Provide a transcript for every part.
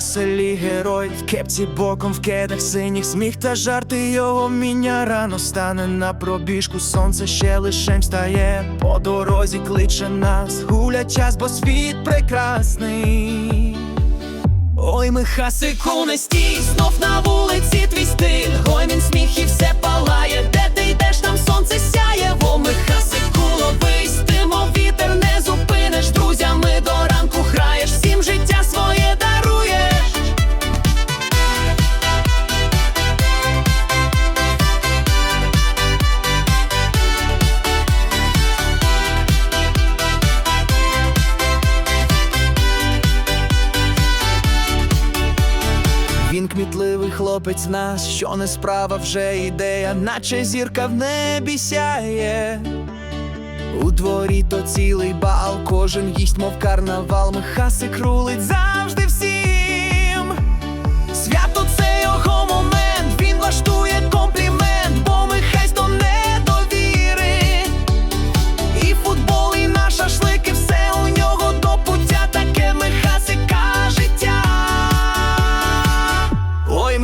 на герой, кепці боком в кедах синіх сміх та жарти його міня. Рано стане на пробіжку, сонце ще лишень встає, по дорозі кличе нас, гуля час, бо світ прекрасний. Ой, Михасику, не стій, знов на хлопець нас, що не справа вже ідея, наче зірка в небі сяє. У дворі то цілий бал, кожен їсть, мов карнавал, Михасик рулить завжди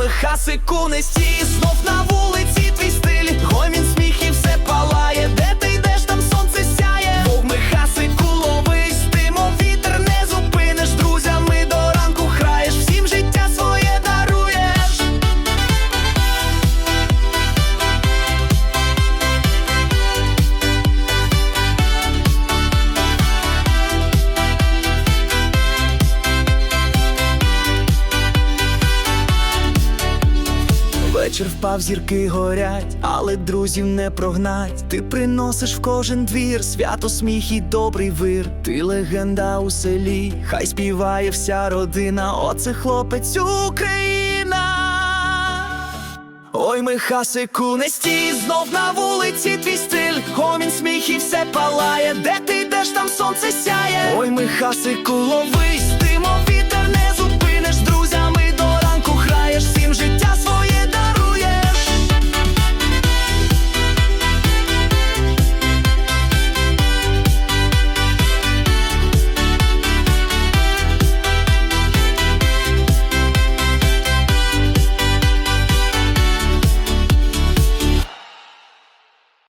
Ой, Михасику, не стій, знов на вулиці твій стиль, гомін Вечір впав, зірки горять, але друзів не прогнать. Ти приносиш в кожен двір свято, сміх і добрий вир. Ти легенда у селі, хай співає вся родина. Оце хлопець Україна. Ой, Михасику, не стій, знов на вулиці твій стиль, гомін сміх і все палає, де ти йдеш, там сонце сяє. Ой, Михасику, ловись,